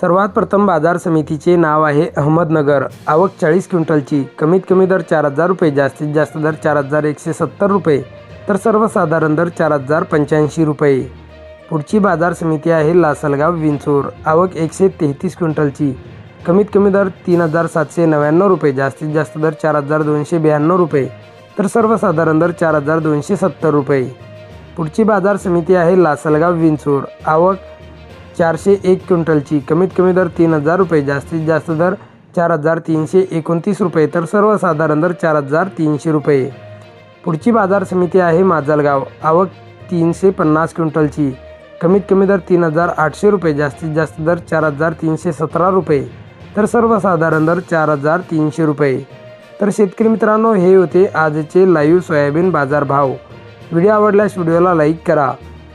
सर्वात प्रथम बाजार समितीचे नाव आहे अहमदनगर. आवक चाळीस क्विंटलची. कमीत कमी दर चार हजार रुपये जास्तीत जास्त दर चार हजार एकशे सत्तर रुपये तर सर्वसाधारण दर चार हजार पंच्याऐंशी रुपये. पुढची बाजार समिती आहे लासलगाव विंचूर. आवक एकशे तेहतीस क्विंटलची. कमीत कमी दर तीन हजार सातशे नव्याण्णव रुपये जास्तीत जास्त दर चार हजार दोनशे ब्याण्णव रुपये तर सर्वसाधारण दर चार हजार दोनशे सत्तर रुपये. पुढची बाजार समिती आहे लासलगाव विंचूर. आवक चारशे एक क्विंटलची. कमीत कमी दर तीन हजार रुपये जास्तीत जास्त दर चार हजार तीनशे एकोणतीस रुपये तर सर्वसाधारण दर चार हजार तीनशे रुपये. पुढची बाजार समिती आहे माजलगाव. आवक तीनशे पन्नास क्विंटलची. कमीत कमी दर तीन हजार आठशे रुपये जास्तीत जास्त दर चार हजार तीनशे सतरा रुपये तर सर्वसाधारण दर चार हजार तीनशे रुपये. तर शेतकरी मित्रांनो हे होते आजचे लाईव्ह सोयाबीन बाजार भाव व्हिडिओ आवडल्यास व्हिडिओला लाईक करा.